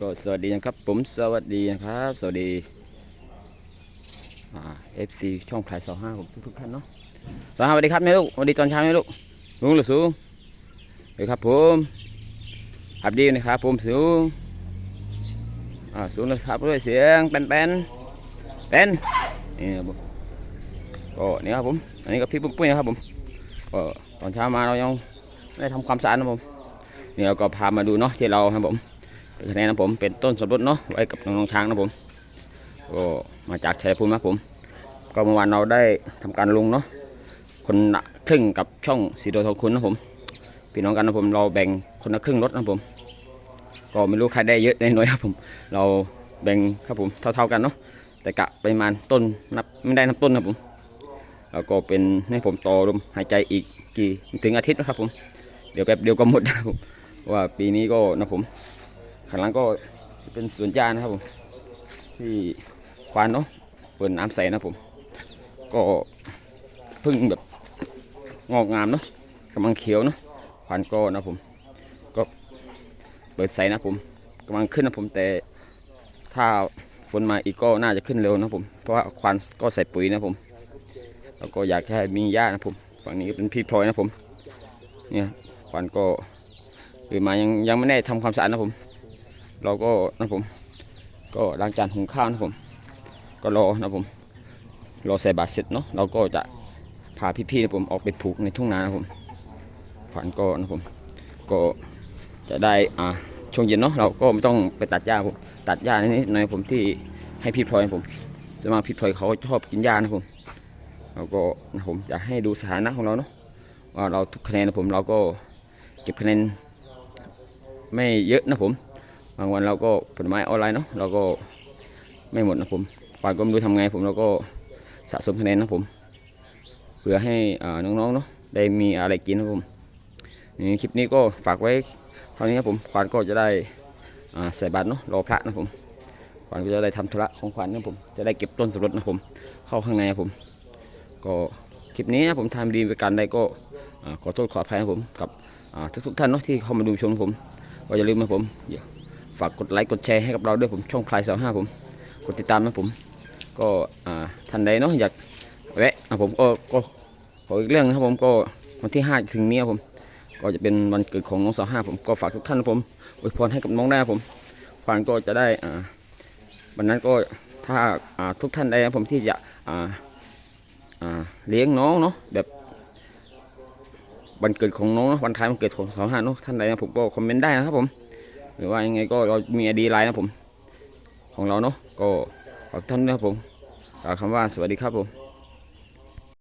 ก็สวัสดีนะครับผมสวัสดีนะครับ สวัสดีเอฟซีช่องพลายสองห้าผมทุกๆท่านเนาะสวัสดีครับแม่ลูกสวัสดีตอนเช้าแม่ลูกลุงหรือสูงเดี๋ยครับผมหับดีนะครับผมสูงอ่าสูงเลยครับด้วยเสียงเป็นเป็นเป็นนี่ครับผมก็นี่ครับผมอันนี้ก็พี่ปุ้มปุ้ยนะครับผมก็ตอนเช้ามาเรายังไม่ได้ทำความสะอาดนะผมเนี่เราก็พามาดูเนาะที่เราครับผม คะแนนนะผมเป็นต้นสมรสเนาะไว้กับน้องช้างนะผมก็มาจากชัยภูมินะผม ก็เมื่อวานเราได้ทำการลงเนาะคนละครึ่งกับช่องสีโดทองคุณนะผมพี่น้องกันนะผมเราแบ่งคนละครึ่งรถนะผม ก็ไม่รู้ใครได้เยอะได้น้อยครับผม เราแบ่งครับผมเท่า ๆกันเนาะแต่กะปริมาณต้นนับไม่ได้นับต้นนะผมแล้วก็เป็นให้ผมต่อลมหายใจอีกกี่ถึงอาทิตย์นะครับผม เดี๋ยวแป๊บเดียวก็หมดนะครับผมว่าปีนี้ก็นะผม ข้างหลังก็เป็นสวนยางนะครับผมที่ควานเนาะเปิดน้ำใสนะผม ก็พึ่งแบบงอกงามเนาะกำลังเขียวเนาะควานก็นะผม ก็เปิดใสนะผมกำลังขึ้นนะผมแต่ถ้าฝนมาอีกก็น่าจะขึ้นเร็วนะผม เพราะว่าควานก็ใส่ปุ๋ยนะผม แล้วก็อยากให้มีหญ้านะผม ฝั่งนี้เป็นพี่พลอยนะผม เนี่ยควานก็คือมายังยังไม่ได้ทำความสะอาดนะผม เราก็นะผม ก็ล้างจานหุงข้าวนะผม ก็รอนะผม รอใส่บาตรเสร็จเนาะเราก็จะพาพี่ๆนะผมออกไปผูกในทุ่งนานะผมขวัญก็นะผม ก็จะได้อ่าช่วงเย็นเนาะเราก็ไม่ต้องไปตัดหญ้าผมตัดหญ้านิดหน่อยผมที่ให้พี่พลอยผมจะมาพี่พลอยเขาชอบกินหญ้านะผมเราก็นะผมจะให้ดูสถานะของเราเนาะว่าเราทุกคะแนนนะผมเราก็เก็บคะแนนไม่เยอะนะผม บางวันเราก็ผลไม้ออนไลน์เนาะเราก็ไม่หมดนะผมฝ่ายก็ไม่รู้ทำไงผมเราก็สะสมคะแนนนะผมเพื่อให้น้องๆเนาะได้มีอะไรกินนะผมนี่คลิปนี้ก็ฝากไว้เท่านี้ครับผมขวานก็จะได้ใส่บาตรเนาะรอพระนะผมขวานก็จะได้ทำธุระของขวานนะผมจะได้เก็บต้นสมรสนะผมเข้าข้างในนะผม ก็คลิปนี้นะผมทำดีไปการใดก็ขอโทษขออภัยนะผมกับทุกๆท่านเนาะที่เข้ามาดูชมผม ก็อย่าลืมนะผม ฝากกดไลค์กดแชร์ให้กับเราด้วยผมช่องพลายสาวห้าผมกดติดตามนะผม ก็ท่านใดเนาะอยากแวะอะผมก็ก็ขออีกเรื่องนะครับผมก็วันที่ห้าถึงนี้ผมก็จะเป็นวันเกิดของน้องสาวห้าผมก็ฝากทุกท่านนะผมอวยพรให้กับน้องได้ผมฟานก็จะได้วันนั้นก็ถ้าาทุกท่านใดนะผมที่จะเลี้ยงน้องเนาะแบบวันเกิดของน้องวันท้ายวันเกิดของสาวห้าเนาะท่านใดนะผมก็คอมเมนต์ได้นะครับผม หรือว่ายังไงก็เรามีไอดีไลน์นะผม ของเราเนาะก็ฝากท่านนะครับผมกล่าวคำว่าสวัสดีครับผม